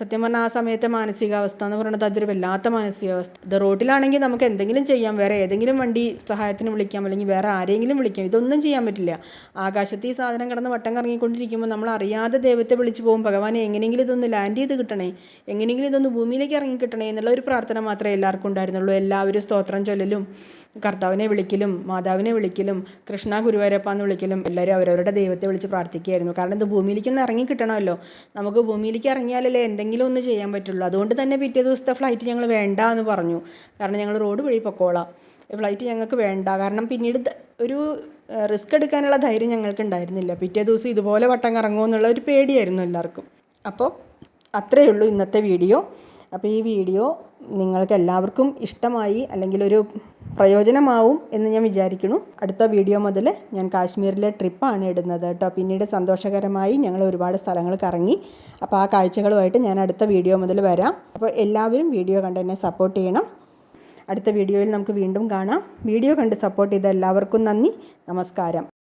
സത്യം പറഞ്ഞാൽ ആ സമയത്തെ മാനസികാവസ്ഥ എന്ന് പറയുന്നത് അതൊരു വല്ലാത്ത മാനസികാവസ്ഥ. ഇത് റോഡിലാണെങ്കിൽ നമുക്ക് എന്തെങ്കിലും ചെയ്യാം. വേറെ ഏതെങ്കിലും വണ്ടി സഹായത്തിന് വിളിക്കാം. അല്ലെങ്കിൽ വേറെ ആരെങ്കിലും വിളിക്കാം. ഇതൊന്നും ചെയ്യാൻ പറ്റില്ല. ആകാശത്ത് ഈ സാധനം കിടന്ന് വട്ടം കറങ്ങിക്കൊണ്ടിരിക്കുമ്പോൾ നമ്മൾ അറിയാതെ ദൈവത്തെ വിളിച്ചു പോകും. ഭഗവാനെ എങ്ങനെയെങ്കിലും ഇതൊന്ന് ലാൻഡ് ചെയ്ത് കിട്ടണേ. എങ്ങനെയെങ്കിലും ഇതൊന്ന് ഭൂമിയിലേക്ക് ഇറങ്ങി കിട്ടണേ എന്നുള്ള ഒരു പ്രാർത്ഥന മാത്രമേ എല്ലാവർക്കും ഉണ്ടായിരുന്നുള്ളൂ. എല്ലാവരും സ്തോത്രം ചൊല്ലലും കർത്താവിനെ വിളിക്കലും മാതാവിനെ വിളിക്കലും കൃഷ്ണ ഗുരുവായൂരപ്പ എന്ന് വിളിക്കലും എല്ലാവരും അവരവരുടെ ദൈവത്തെ വിളിച്ച് പ്രാർത്ഥിക്കുകയായിരുന്നു. കാരണം ഇത് ഭൂമിയിലേക്ക് ഒന്ന് ഇറങ്ങി കിട്ടണമല്ലോ. നമുക്ക് ഭൂമിയിലേക്ക് ഇറങ്ങിയാലല്ലേ എന്തെങ്കിലും ഒന്ന് ചെയ്യാൻ പറ്റുള്ളൂ. അതുകൊണ്ട് തന്നെ പിറ്റേ ദിവസത്തെ ഫ്ലൈറ്റ് ഞങ്ങൾ വേണ്ട എന്ന് പറഞ്ഞു. കാരണം ഞങ്ങൾ റോഡ് വഴി പൊക്കോളാം. ഫ്ലൈറ്റ് ഞങ്ങൾക്ക് വേണ്ട. കാരണം പിന്നീട് ഒരു റിസ്ക് എടുക്കാനുള്ള ധൈര്യം ഞങ്ങൾക്ക് ഉണ്ടായിരുന്നില്ല പിറ്റേ ദിവസം ഇതുപോലെ വട്ടം കറങ്ങുമോ എന്നുള്ള ഒരു പേടിയായിരുന്നു എല്ലാവർക്കും. അപ്പോൾ അത്രയേ ഉള്ളൂ ഇന്നത്തെ വീഡിയോ. അപ്പോൾ ഈ വീഡിയോ നിങ്ങൾക്ക് എല്ലാവർക്കും ഇഷ്ടമായി അല്ലെങ്കിൽ ഒരു പ്രയോജനമാവും എന്ന് ഞാൻ വിചാരിക്കുന്നു. അടുത്ത വീഡിയോ മുതൽ ഞാൻ കാശ്മീരിലെ ട്രിപ്പാണ് ഇടുന്നത് കേട്ടോ. പിന്നീട് സന്തോഷകരമായി ഞങ്ങൾ ഒരുപാട് സ്ഥലങ്ങൾ കറങ്ങി. അപ്പോൾ ആ കാഴ്ചകളുമായിട്ട് ഞാൻ അടുത്ത വീഡിയോ മുതൽ വരാം. അപ്പോൾ എല്ലാവരും വീഡിയോ കണ്ട് എന്നെ സപ്പോർട്ട് ചെയ്യണം. അടുത്ത വീഡിയോയിൽ നമുക്ക് വീണ്ടും കാണാം. വീഡിയോ കണ്ട് സപ്പോർട്ട് ചെയ്ത എല്ലാവർക്കും നന്ദി. നമസ്കാരം.